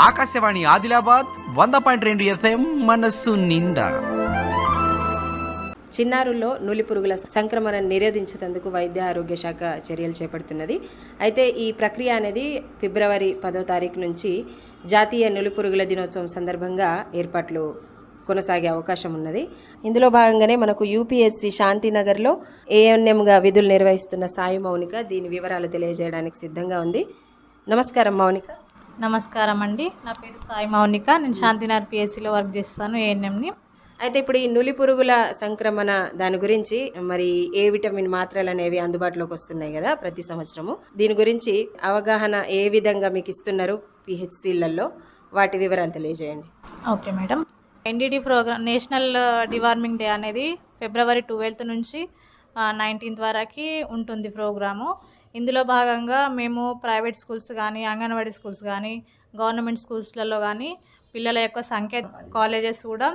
ఆకాశవాణి ఆదిలాబాద్ వంద పాయింట్ రెండు ఎఫ్ఎం మనస్సు నిండా. చిన్నారుల్లో నులి పురుగుల సంక్రమణ నిరోధించేందుకు వైద్య ఆరోగ్య శాఖ చర్యలు చేపడుతున్నది. అయితే ఈ ప్రక్రియ అనేది ఫిబ్రవరి పదో తారీఖు నుంచి జాతీయ నులిపురుగుల దినోత్సవం సందర్భంగా ఏర్పాట్లు కొనసాగే అవకాశం ఉన్నది. ఇందులో భాగంగానే మనకు యూపీఎస్సి శాంతినగర్లో ఏఎన్ఎంగా విధులు నిర్వహిస్తున్న సాయి మౌనిక దీని వివరాలు తెలియజేయడానికి సిద్ధంగా ఉంది. నమస్కారం మౌనిక. నమస్కారం అండి నా పేరు సాయి మౌనిక. నేను శాంతినగర్ పిఎస్సిలో వర్క్ చేస్తాను ఏఎన్ఎంని అయితే ఇప్పుడు ఈ నులి పురుగుల సంక్రమణ దాని గురించి మరి ఏ విటమిన్ మాత్రలు అనేవి అందుబాటులోకి వస్తున్నాయి కదా ప్రతి సంవత్సరము? దీని గురించి అవగాహన ఏ విధంగా మీకు ఇస్తున్నారు పిహెచ్సిలలో వాటి వివరాలు తెలియజేయండి. Okay madam. NDD programme national deworming day అనేది ఫిబ్రవరి ట్వెల్త్ నుంచి నైన్టీన్త్ వరకు ఉంటుంది ప్రోగ్రాము. ఇందులో భాగంగా మేము ప్రైవేట్ స్కూల్స్ కానీ అంగన్వాడీ స్కూల్స్ కానీ గవర్నమెంట్ స్కూల్స్లలో కానీ పిల్లల యొక్క సంఖ్య కాలేజెస్ కూడా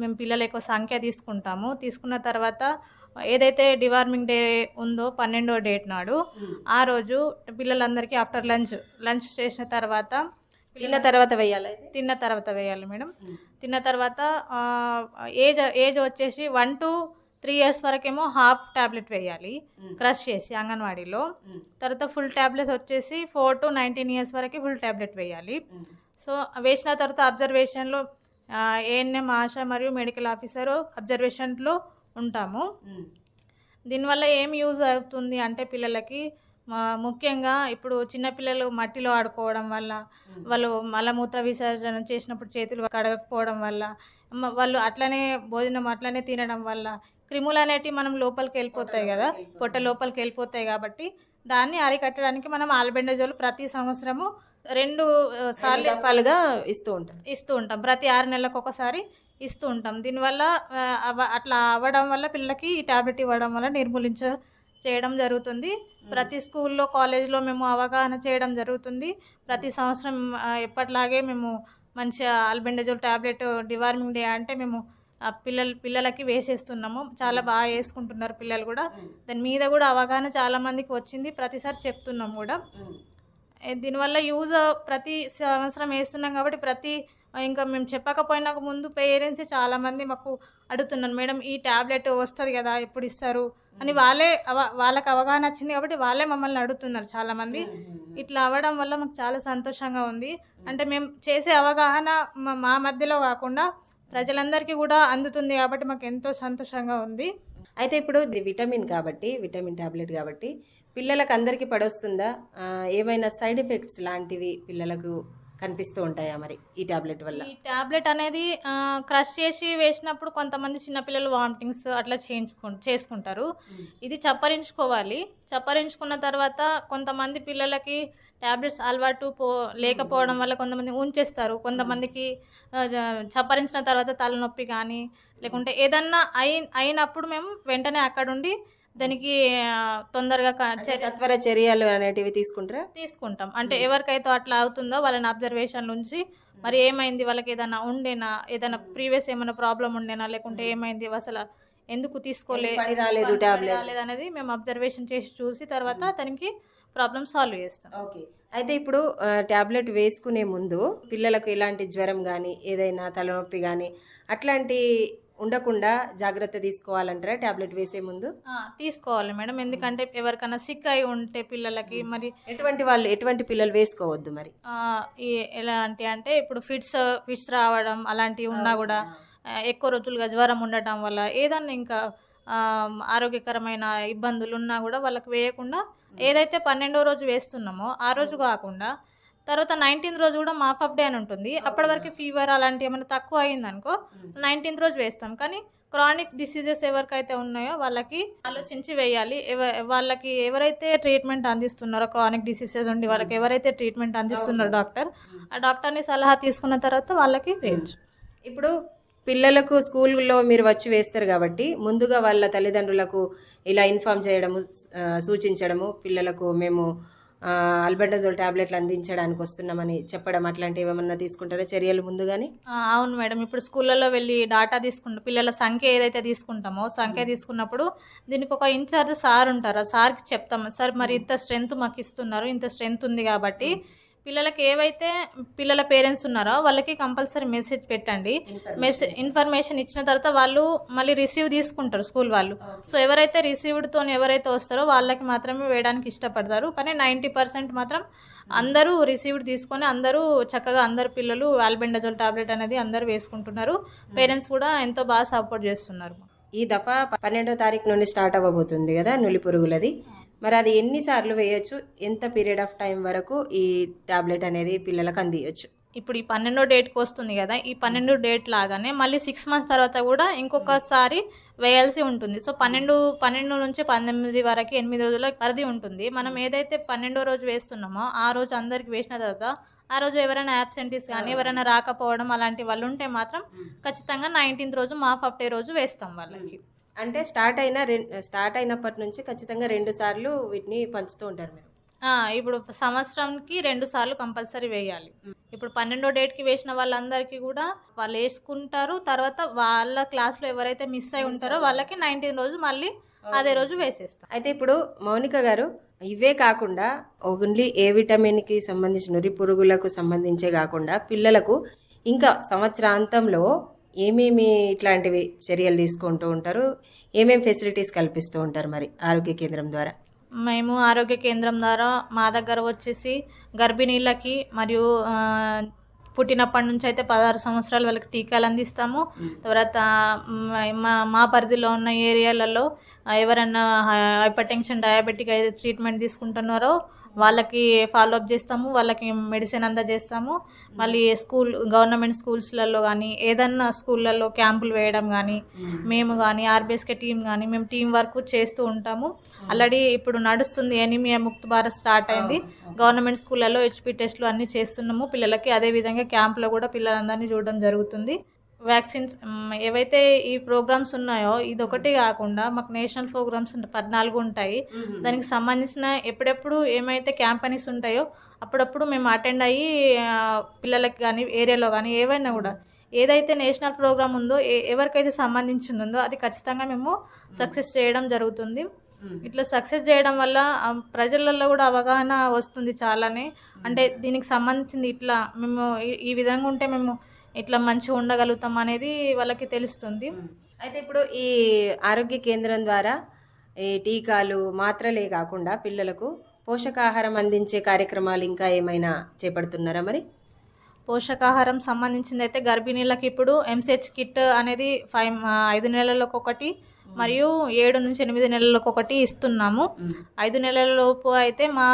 మేము పిల్లల యొక్క సంఖ్య తీసుకుంటాము. తీసుకున్న తర్వాత ఏదైతే డివార్మింగ్ డే ఉందో పన్నెండో డేట్ నాడు ఆ రోజు పిల్లలందరికీ ఆఫ్టర్ లంచ్ లంచ్ చేసిన తర్వాత తిన్న తర్వాత వేయాలి తిన్న తర్వాత వేయాలి మేడం. తిన్న తర్వాత ఏజ్ ఏజ్ వచ్చేసి వన్ టు త్రీ ఇయర్స్ వరకేమో హాఫ్ ట్యాబ్లెట్ వేయాలి క్రష్ చేసి అంగన్వాడీలో. తర్వాత ఫుల్ ట్యాబ్లెట్స్ వచ్చేసి ఫోర్ టు నైన్టీన్ ఇయర్స్ వరకు ఫుల్ ట్యాబ్లెట్ వేయాలి. సో వేసిన తర్వాత అబ్జర్వేషన్లో ఏఎన్ఎం ఆశా మరియు మెడికల్ ఆఫీసర్ అబ్జర్వేషన్లో ఉంటాము. దీనివల్ల ఏం యూజ్ అవుతుంది అంటే పిల్లలకి ముఖ్యంగా ఇప్పుడు చిన్నపిల్లలు మట్టిలో ఆడుకోవడం వల్ల వాళ్ళు మలమూత్ర విసర్జన చేసినప్పుడు చేతులు కడగకపోవడం వల్ల వాళ్ళు అట్లనే భోజనం అట్లనే తినడం వల్ల క్రిములు అనేటివి మనం లోపలికి వెళ్ళిపోతాయి కదా? పొట్ట లోపలికి వెళ్ళిపోతాయి కాబట్టి దాన్ని అరికట్టడానికి మనం ఆల్బెండజోల్ ప్రతి సంవత్సరము రెండు సార్లు దఫాలుగా ఇస్తూ ఉంటారు ఇస్తూ ఉంటాం. ప్రతి ఆరు నెలలకు ఒకసారి ఇస్తూ ఉంటాం. దీనివల్ల అట్లా అవ్వడం వల్ల పిల్లలకి ఈ ట్యాబ్లెట్ ఇవ్వడం వల్ల నిర్మూలించ చేయడం జరుగుతుంది. ప్రతి స్కూల్లో కాలేజ్లో మేము అవగాహన చేయడం జరుగుతుంది. ప్రతి సంవత్సరం ఎప్పటిలాగే మేము మంచిగా ఆల్బెండజోల్ ట్యాబ్లెట్ డివార్మింగ్ డే అంటే మేము పిల్లలు పిల్లలకి వేసేస్తున్నాము. చాలా బాగా వేసుకుంటున్నారు పిల్లలు కూడా. దాని మీద కూడా అవగాహన చాలా మందికి వచ్చింది. ప్రతిసారి చెప్తున్నాం కూడా. ఏ, దీనివల్ల యూజ్ ప్రతి సంవత్సరం వేస్తున్నాం కాబట్టి ప్రతి ఇంకా మేము చెప్పకపోయినా ముందు పేరెంట్స్ చాలామంది మాకు అడుగుతున్నారు. మేడం ఈ ట్యాబ్లెట్ వస్తుంది కదా ఎప్పుడు ఇస్తారు? అని వాళ్ళే వాళ్ళకి అవగాహన వచ్చింది కాబట్టి వాళ్ళే మమ్మల్ని అడుగుతున్నారు చాలామంది ఇట్లా అవ్వడం వల్ల మాకు చాలా సంతోషంగా ఉంది. అంటే మేము చేసే అవగాహన మా- మా మధ్యలో కాకుండా ప్రజలందరికీ కూడా అందుతుంది కాబట్టి మాకు ఎంతో సంతోషంగా ఉంది. అయితే ఇప్పుడు ఇది విటమిన్ కాబట్టి విటమిన్ టాబ్లెట్ కాబట్టి పిల్లలకు అందరికీ పడొస్తుందా? ఏమైనా సైడ్ ఎఫెక్ట్స్ లాంటివి పిల్లలకు కనిపిస్తూ ఉంటాయా మరి ఈ టాబ్లెట్ వల్ల? ఈ టాబ్లెట్ అనేది క్రష్ చేసి వేసినప్పుడు కొంతమంది చిన్నపిల్లలు వామిటింగ్స్ అట్లా చేయించుకు చేసుకుంటారు. ఇది చప్పరించుకోవాలి. చప్పరించుకున్న తర్వాత కొంతమంది పిల్లలకి టాబ్లెట్స్ అలవాటు పో లేకపోవడం వల్ల కొంతమంది ఉంచేస్తారు. కొంతమందికి చప్పరించిన తర్వాత తలనొప్పి కానీ లేకుంటే ఏదన్నా అయి అయినప్పుడు మేము వెంటనే అక్కడుండి దానికి తొందరగా సత్వర చర్యలు అనేటివి తీసుకుంటారా? తీసుకుంటాం. అంటే ఎవరికైతే అట్లా అవుతుందో వాళ్ళని అబ్జర్వేషన్ నుంచి మరి ఏమైంది? వాళ్ళకి ఏదైనా ఉండేనా? ఏదైనా ప్రీవియస్ ఏమైనా ప్రాబ్లం ఉండేనా? లేకుంటే ఏమైంది? అసలు ఎందుకు తీసుకోలే? పని రాలేదు పని tablet. రాలేదు అనేది మేము అబ్జర్వేషన్ చేసి చూసి తర్వాత దానికి ప్రాబ్లమ్ సాల్వ్ చేస్తాం. ఓకే. అయితే ఇప్పుడు టాబ్లెట్ వేసుకునే ముందు పిల్లలకు ఎలాంటి జ్వరం కానీ ఏదైనా తలనొప్పి కానీ అట్లాంటి ఉండకుండా జాగ్రత్త తీసుకోవాలంటారా టాబ్లెట్ వేసే ముందు? తీసుకోవాలి మేడం. ఎందుకంటే ఎవరికైనా సిక్ అయి ఉంటే పిల్లలకి మరి ఎటువంటి వాళ్ళు ఎటువంటి పిల్లలు వేసుకోవద్దు మరి? ఎలాంటి అంటే ఇప్పుడు ఫిట్స్ ఫిట్స్ రావడం అలాంటివి ఉన్నా కూడా ఎక్కువ రోజులుగా జ్వరం ఉండటం వల్ల ఏదన్నా ఇంకా ఆరోగ్యకరమైన ఇబ్బందులు ఉన్నా కూడా వాళ్ళకి వేయకుండా ఏదైతే పన్నెండో రోజు వేస్తున్నామో ఆ రోజు కాకుండా తర్వాత నైన్టీన్త్ రోజు కూడా మాఫ్ ఆఫ్ డే అని ఉంటుంది. అప్పటి వరకు ఫీవర్ అలాంటి ఏమైనా తక్కువ అయిందనుకో నైన్టీన్త్ రోజు వేస్తాం. కానీ క్రానిక్ డిసీజెస్ ఎవరికైతే ఉన్నాయో వాళ్ళకి ఆలోచించి వేయాలి. ఎవ- వాళ్ళకి ఎవరైతే ట్రీట్మెంట్ అందిస్తున్నారో క్రానిక్ డిసీజెస్ ఉండి వాళ్ళకి ఎవరైతే ట్రీట్మెంట్ అందిస్తున్నారో డాక్టర్ ఆ డాక్టర్ని సలహా తీసుకున్న తర్వాత వాళ్ళకి వేయచ్చు ఇప్పుడు పిల్లలకు స్కూల్లో మీరు వచ్చి వేస్తారు కాబట్టి ముందుగా వాళ్ళ తల్లిదండ్రులకు ఇలా ఇన్ఫామ్ చేయడము సూచించడము పిల్లలకు మేము అల్బెండజోల్ టాబ్లెట్లు అందించడానికి వస్తున్నామని చెప్పడం అట్లాంటివి ఏమన్నా తీసుకుంటారా? చర్యలు ముందుగానే అవును మేడం. ఇప్పుడు స్కూళ్ళలో వెళ్ళి డాటా తీసుకుంటాం పిల్లల సంఖ్య ఏదైతే తీసుకుంటామో సంఖ్య తీసుకున్నప్పుడు దీనికి ఒక ఇన్ఛార్జ్ సార్ ఉంటారు. ఆ సార్కి చెప్తాం. సార్ మరి ఇంత స్ట్రెంత్ మాకు ఇస్తున్నారు ఇంత స్ట్రెంత్ ఉంది కాబట్టి పిల్లలకి ఏవైతే పిల్లల పేరెంట్స్ ఉన్నారో వాళ్ళకి కంపల్సరీ మెసేజ్ పెట్టండి. మెసేజ్ ఇన్ఫర్మేషన్ ఇచ్చిన తర్వాత వాళ్ళు మళ్ళీ రిసీవ్ తీసుకుంటారు స్కూల్ వాళ్ళు. సో ఎవరైతే రిసీవ్డ్తో ఎవరైతే వస్తారో వాళ్ళకి మాత్రమే వేయడానికి ఇష్టపడతారు. కానీ నైంటీ పర్సెంట్ మాత్రం అందరూ రిసీవ్డ్ తీసుకొని అందరూ చక్కగా అందరు పిల్లలు ఆల్బెండజోల్ టాబ్లెట్ అనేది అందరూ వేసుకుంటున్నారు. పేరెంట్స్ కూడా ఎంతో బాగా సపోర్ట్ చేస్తున్నారు. ఈ దఫా పన్నెండో తారీఖు నుండి స్టార్ట్ అవ్వబోతుంది కదా నులి పురుగులది. మరి అది ఎన్నిసార్లు వేయొచ్చు? ఎంత పీరియడ్ ఆఫ్ టైం వరకు ఈ టాబ్లెట్ అనేది పిల్లలకు అందియచ్చు? ఇప్పుడు ఈ పన్నెండో డేట్కి వస్తుంది కదా ఈ పన్నెండు డేట్ లాగానే మళ్ళీ సిక్స్ మంత్స్ తర్వాత కూడా ఇంకొకసారి వేయాల్సి ఉంటుంది. సో పన్నెండు పన్నెండు నుంచి పంతొమ్మిది వరకు ఎనిమిది రోజుల పరిధి ఉంటుంది. మనం ఏదైతే పన్నెండో రోజు వేస్తున్నామో ఆ రోజు అందరికి వేసిన తర్వాత ఆ రోజు ఎవరైనా యాబ్సెంటీస్ కానీ ఎవరైనా రాకపోవడం అలాంటి వాళ్ళు ఉంటే మాత్రం ఖచ్చితంగా నైన్టీన్త్ రోజు మాఫ్ అప్ డే రోజు వేస్తాం వాళ్ళకి. అంటే స్టార్ట్ అయిన స్టార్ట్ అయినప్పటి నుంచి ఖచ్చితంగా రెండు సార్లు వీటిని పంచుతూ ఉంటారు మీరు. ఇప్పుడు సంవత్సరంకి రెండు సార్లు కంపల్సరీ వేయాలి. ఇప్పుడు పన్నెండో డేట్కి వేసిన వాళ్ళందరికీ కూడా వాళ్ళు వేసుకుంటారు. తర్వాత వాళ్ళ క్లాస్లో ఎవరైతే మిస్ అయి ఉంటారో వాళ్ళకి నైన్టీన్ రోజు మళ్ళీ అదే రోజు వేసేస్తాం. అయితే ఇప్పుడు మౌనిక గారు ఇవే కాకుండా ఓన్లీ ఏ విటమిన్కి సంబంధించిన నురి పురుగులకు సంబంధించే కాకుండా పిల్లలకు ఇంకా సంవత్సరాంతంలో ఏమేమి ఇట్లాంటివి చర్యలు తీసుకుంటూ ఉంటారు? ఏమేమి ఫెసిలిటీస్ కల్పిస్తూ ఉంటారు మరి ఆరోగ్య కేంద్రం ద్వారా? మేము ఆరోగ్య కేంద్రం ద్వారా మా దగ్గర వచ్చేసి గర్భిణీలకి మరియు పుట్టినప్పటి నుంచి అయితే పదహారు సంవత్సరాలు వాళ్ళకి టీకాలు అందిస్తాము. తర్వాత మ- మా పరిధిలో ఉన్న ఏరియాలలో ఆ, ఎవరైనా హైపర్ టెన్షన్ డయాబెటిక్ అయితే ట్రీట్మెంట్ తీసుకుంటున్నారో వాళ్ళకి ఫాలో అప్ చేస్తాము వాళ్ళకి మెడిసిన్ అందజేస్తాము. మళ్ళీ స్కూల్ గవర్నమెంట్ స్కూల్స్లలో కానీ ఏదన్నా స్కూళ్ళల్లో క్యాంపులు వేయడం కానీ మేము. కానీ ఆర్బీఎస్కే టీం కానీ మేము టీం వర్క్ చేస్తూ ఉంటాము. ఆల్రెడీ ఇప్పుడు నడుస్తుంది ఎనిమియా ముక్త భారత్ స్టార్ట్ అయింది. గవర్నమెంట్ స్కూళ్ళల్లో హెచ్పి టెస్ట్లు అన్నీ చేస్తున్నాము. పిల్లలకి అదేవిధంగా క్యాంప్లో కూడా పిల్లలందరినీ చూడడం జరుగుతుంది. వ్యాక్సిన్స్ ఏవైతే ఈ ప్రోగ్రామ్స్ ఉన్నాయో ఇది ఒకటి కాకుండా మాకు నేషనల్ ప్రోగ్రామ్స్ పద్నాలుగు ఉంటాయి. దానికి సంబంధించిన ఎప్పుడెప్పుడు ఏమైతే క్యాంపనీస్ ఉంటాయో అప్పుడప్పుడు మేము అటెండ్ అయ్యి పిల్లలకి కానీ ఏరియాలో కానీ ఏవైనా కూడా ఏదైతే నేషనల్ ప్రోగ్రామ్ ఉందో ఏ- ఎవరికైతే సంబంధించింది ఉందో అది ఖచ్చితంగా మేము సక్సెస్ చేయడం జరుగుతుంది. ఇట్లా సక్సెస్ చేయడం వల్ల ప్రజలలో కూడా అవగాహన వస్తుంది చాలానే. అంటే దీనికి సంబంధించింది ఇట్లా మేము ఈ విధంగా ఉంటే మేము ఇట్లా మంచిగా ఉండగలుగుతాం అనేది వాళ్ళకి తెలుస్తుంది. అయితే ఇప్పుడు ఈ ఆరోగ్య కేంద్రం ద్వారా ఈ టీకాలు మాత్రలే కాకుండా పిల్లలకు పోషకాహారం అందించే కార్యక్రమాలు ఇంకా ఏమైనా చేపడుతున్నారా మరి? పోషకాహారం సంబంధించింది అయితే గర్భిణీలకు ఇప్పుడు ఎంసెచ్ కిట్ అనేది ఫైవ్ ఐదు నెలలకు ఒకటి మరియు ఏడు నుంచి ఎనిమిది నెలలకు ఒకటి ఇస్తున్నాము. ఐదు నెలల లోపు అయితే మా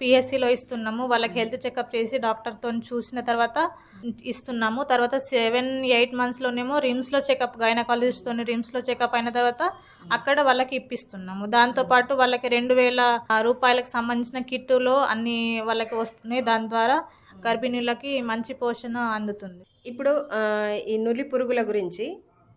పిఎస్సిలో ఇస్తున్నాము. వాళ్ళకి హెల్త్ చెకప్ చేసి డాక్టర్తో చూసిన తర్వాత ఇస్తున్నాము. తర్వాత సెవెన్ ఎయిట్ మంత్స్లోనేమో రిమ్స్లో చెకప్ గైనకాలజిస్ట్తో రిమ్స్లో చెకప్ అయిన తర్వాత అక్కడ వాళ్ళకి ఇప్పిస్తున్నాము. దాంతోపాటు వాళ్ళకి రెండు వేల రూపాయలకు సంబంధించిన కిట్టులో అన్ని వాళ్ళకి వస్తున్నాయి. దాని ద్వారా గర్భిణీలకి మంచి పోషణ అందుతుంది. ఇప్పుడు ఈ నులి పురుగుల గురించి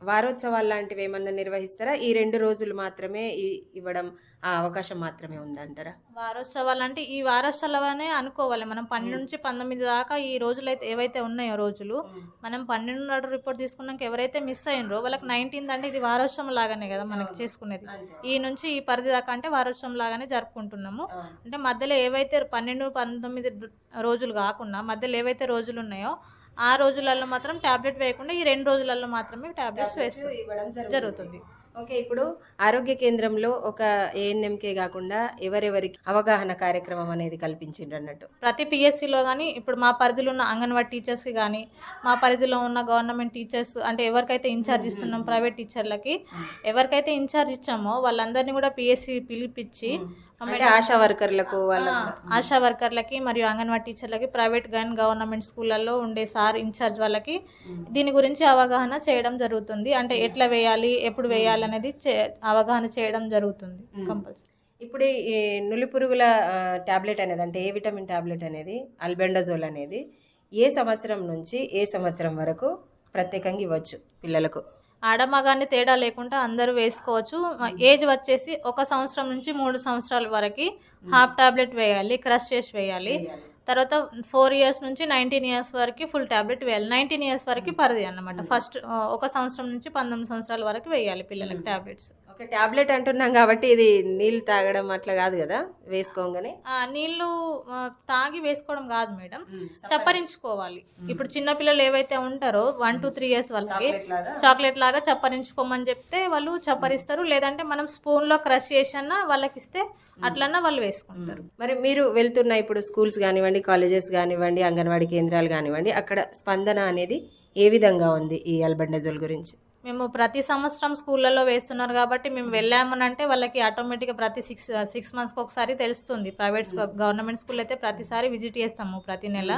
వారోత్సవాలు లాంటివి ఏమన్నా నిర్వహిస్తారా? ఈ రెండు రోజులు మాత్రమే ఈ- ఇవ్వడం ఆ అవకాశం మాత్రమే ఉందంటారా? వారోత్సవాలు అంటే ఈ వారోత్సవాలనే అనుకోవాలి. మనం పన్నెండు నుంచి పంతొమ్మిది దాకా ఈ రోజులు అయితే ఏవైతే ఉన్నాయో రోజులు మనం పన్నెండు నాడు రిపోర్ట్ తీసుకున్నాక ఎవరైతే మిస్ అయినరో వాళ్ళకి నైన్టీన్త్ అంటే ఇది వారోత్సవం లాగానే కదా మనకి చేసుకునేది. ఈ నుంచి ఈ పరిధి దాకా అంటే వారోత్సవం లాగానే జరుపుకుంటున్నాము. అంటే మధ్యలో ఏవైతే పన్నెండు పంతొమ్మిది రోజులు కాకుండా మధ్యలో ఏవైతే రోజులు ఉన్నాయో ఆ రోజులలో మాత్రం టాబ్లెట్ వేయకుండా ఈ రెండు రోజులలో మాత్రమే టాబ్లెట్స్ వేస్తాం. ఇవ్వడం జరుగుతుంది. ఓకే ఇప్పుడు ఆరోగ్య కేంద్రంలో ఒక ఏఎన్ఎంకే కాకుండా ఎవరెవరికి అవగాహన కార్యక్రమం అనేది కల్పించిండ్రు అన్నట్టు? ప్రతి పిఎస్సిలో కానీ ఇప్పుడు మా పరిధిలో ఉన్న అంగన్వాడీ టీచర్స్కి కానీ మా పరిధిలో ఉన్న గవర్నమెంట్ టీచర్స్ అంటే ఎవరికైతే ఇన్ఛార్జ్ ఇస్తున్నాం ప్రైవేట్ టీచర్లకి ఎవరికైతే ఇన్ఛార్జ్ ఇచ్చామో వాళ్ళందరినీ కూడా పిఎస్సి పిలిపించి అంటే ఆశా వర్కర్లకు వాళ్ళ ఆశా వర్కర్లకి మరియు అంగన్వాడీ టీచర్లకి ప్రైవేట్ కానీ గవర్నమెంట్ స్కూళ్ళల్లో ఉండే సార్ ఇన్ఛార్జ్ వాళ్ళకి దీని గురించి అవగాహన చేయడం జరుగుతుంది. అంటే ఎట్లా వేయాలి ఎప్పుడు వేయాలి అనేది చే- అవగాహన చేయడం జరుగుతుంది కంపల్సరీ ఇప్పుడు ఈ నులి పురుగుల టాబ్లెట్ అనేది అంటే ఏ విటమిన్ టాబ్లెట్ అనేది అల్బెండజోల్ అనేది ఏ సంవత్సరం నుంచి ఏ సంవత్సరం వరకు ప్రత్యేకంగా ఇవ్వచ్చు పిల్లలకు? ఆడమగాన్ని తేడా లేకుండా అందరూ వేసుకోవచ్చు. ఏజ్ వచ్చేసి ఒక సంవత్సరం నుంచి మూడు సంవత్సరాల వరకు హాఫ్ టాబ్లెట్ వేయాలి క్రష్ చేసి వేయాలి. తర్వాత ఫోర్ ఇయర్స్ నుంచి నైన్టీన్ ఇయర్స్ వరకు ఫుల్ టాబ్లెట్ వేయాలి. నైన్టీన్ ఇయర్స్ వరకు పరిధి అన్నమాట. ఫస్ట్ ఒక సంవత్సరం నుంచి పంతొమ్మిది సంవత్సరాల వరకు వేయాలి పిల్లలకి టాబ్లెట్స్. ఒక టాబ్లెట్ అంటున్నాం కాబట్టి ఇది నీళ్ళు తాగడం అట్లా కాదు కదా? వేసుకోగానే? ఆ, తాగి వేసుకోవడం కాదు మేడం. చప్పరించుకోవాలి. ఇప్పుడు చిన్న పిల్లలు ఏవైతే ఉంటారో వన్ టు త్రీ ఇయర్స్ వాళ్ళకి చాక్లెట్ లాగా? చప్పరించుకోమని చెప్తే వాళ్ళు చప్పరిస్తారు. లేదంటే మనం స్పూన్లో క్రష్ చేసన్నా వాళ్ళకి ఇస్తే అట్లన్నా వాళ్ళు వేసుకుంటారు. మరి మీరు వెళ్తున్న ఇప్పుడు స్కూల్స్ కానివ్వండి కాలేజెస్ కానివ్వండి అంగన్వాడీ కేంద్రాలు కానివ్వండి అక్కడ స్పందన అనేది ఏ విధంగా ఉంది ఈ అల్బండజోల్ గురించి? మేము ప్రతి సంవత్సరం స్కూళ్ళల్లో వేస్తున్నారు కాబట్టి మేము వెళ్ళామని అంటే వాళ్ళకి ఆటోమేటిక్గా ప్రతి సిక్స్ సిక్స్ మంత్స్కి ఒకసారి తెలుస్తుంది. ప్రైవేట్ గవర్నమెంట్ స్కూల్ అయితే ప్రతిసారి విజిట్ చేస్తాము ప్రతి నెల.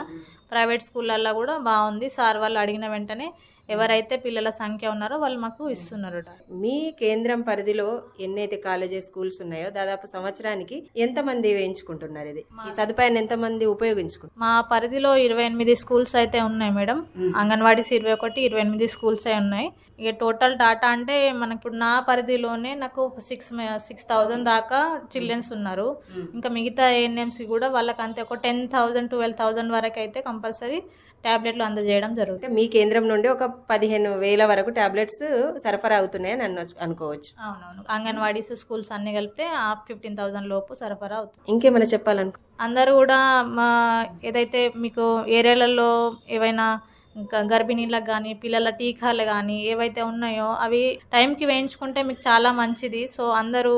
ప్రైవేట్ స్కూళ్ళల్లో కూడా బాగుంది. సార్ వాళ్ళు అడిగిన వెంటనే ఎవరైతే పిల్లల సంఖ్య ఉన్నారో వాళ్ళు మాకు ఇస్తున్నారు మీ కేంద్రం పరిధిలో ఎన్నైతే కాలేజెస్ స్కూల్స్ ఉన్నాయో దాదాపు సంవత్సరానికి ఎంతమంది వేయించుకుంటున్నారు ఇది? ఈ సదుపాయాన్ని ఎంతమంది ఉపయోగించుకుంటున్నారు? మా పరిధిలో ఇరవై ఎనిమిది స్కూల్స్ అయితే ఉన్నాయి మేడం. అంగన్వాడీస్ ఇరవై ఒకటి ఇరవై ఎనిమిది స్కూల్స్ అయి ఉన్నాయి. ఇక టోటల్ డాటా అంటే మనకి నా పరిధిలోనే నాకు సిక్స్ సిక్స్ థౌజండ్ దాకా చిల్డ్రన్స్ ఉన్నారు. ఇంకా మిగతా ఏఎన్ఎంసీ కూడా వాళ్ళకి అంతే ఒక టెన్ థౌజండ్ ట్వెల్వ్ థౌజండ్ వరకు అయితే కంపల్సరీ ట్యాబ్లెట్లు అందజేయడం జరుగుతుంది. మీ కేంద్రం నుండి ఒక పదిహేను వేల వరకు టాబ్లెట్స్ సరఫరా అవుతున్నాయని అన్న అనుకోవచ్చు. అవునవును. అంగన్వాడీస్ స్కూల్స్ అన్ని కలిపితే ఆ ఫిఫ్టీన్ థౌజండ్ లోపు సరఫరా అవుతుంది. ఇంకేమైనా చెప్పాలనుకో అందరూ కూడా మా ఏదైతే మీకు ఏరియాలలో ఏవైనా ఇంకా గర్భిణీలకు కానీ పిల్లల టీకాలు కానీ ఏవైతే ఉన్నాయో అవి టైంకి వేయించుకుంటే మీకు చాలా మంచిది. సో అందరూ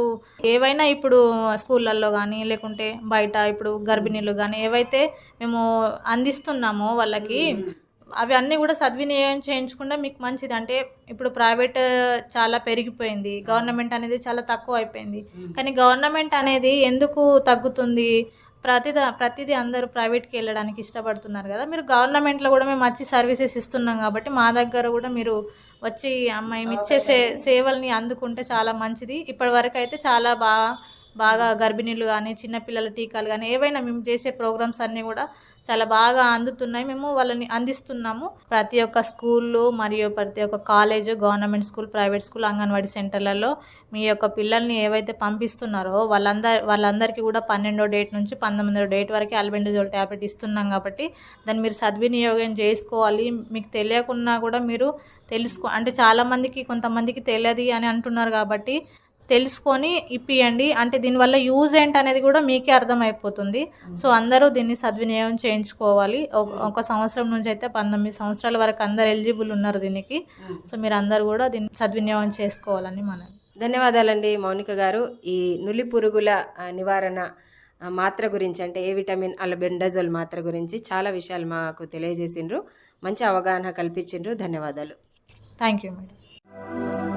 ఏవైనా ఇప్పుడు స్కూళ్ళల్లో కానీ లేకుంటే బయట ఇప్పుడు గర్భిణీలు కానీ ఏవైతే మేము అందిస్తున్నామో వాళ్ళకి అవి అన్నీ కూడా సద్వినియోగం చేయించుకుంటే మీకు మంచిది. అంటే ఇప్పుడు ప్రైవేట్ చాలా పెరిగిపోయింది. గవర్నమెంట్ అనేది చాలా తక్కువ అయిపోయింది. కానీ గవర్నమెంట్ అనేది ఎందుకు తగ్గుతుంది? ప్రతి ప్రతిదీ అందరూ ప్రైవేట్కి వెళ్ళడానికి ఇష్టపడుతున్నారు కదా. మీరు గవర్నమెంట్లో కూడా మేము వచ్చి సర్వీసెస్ ఇస్తున్నాం కాబట్టి మా దగ్గర కూడా మీరు వచ్చి అమ్మాయి ఇచ్చే సే సేవల్ని అందుకుంటే చాలా మంచిది. ఇప్పటి వరకు అయితే చాలా బాగా బాగా గర్భిణీలు కానీ చిన్నపిల్లల టీకాలు కానీ ఏవైనా మేము చేసే ప్రోగ్రామ్స్ అన్నీ కూడా చాలా బాగా అందుతున్నాయి. మేము వాళ్ళని అందిస్తున్నాము. ప్రతి ఒక్క స్కూళ్ళు మరియు ప్రతి ఒక్క college government school private school anganwadi సెంటర్లలో మీ యొక్క పిల్లల్ని ఏవైతే పంపిస్తున్నారో వాళ్ళందరి వాళ్ళందరికీ కూడా పన్నెండో డేట్ నుంచి పంతొమ్మిదో డేట్ వరకు అల్బెండజోల్ ట్యాబ్లెట్ ఇస్తున్నాం కాబట్టి దాన్ని మీరు సద్వినియోగం చేసుకోవాలి. మీకు తెలియకున్నా కూడా మీరు తెలుసుకో అంటే చాలామందికి కొంతమందికి తెలియదు అని అంటున్నారు కాబట్టి తెలుసుకొని ఇప్పియండి. అంటే దీనివల్ల యూజ్ ఏంటి అనేది కూడా మీకే అర్థమైపోతుంది. సో అందరూ దీన్ని సద్వినియోగం చేయించుకోవాలి. ఒక- సంవత్సరం నుంచి అయితే పంతొమ్మిది సంవత్సరాల వరకు అందరు ఎలిజిబుల్ ఉన్నారు దీనికి. సో మీరు అందరు కూడా దీన్ని సద్వినియోగం చేసుకోవాలని మనం. ధన్యవాదాలండి మౌనిక గారు. ఈ నులి పురుగుల నివారణ మాత్ర గురించి అంటే ఏ విటమిన్ అల్బెండజోల్ మాత్ర గురించి చాలా విషయాలు మాకు తెలియజేసిండ్రు. మంచి అవగాహన కల్పించిండ్రు. ధన్యవాదాలు. Thank you madam.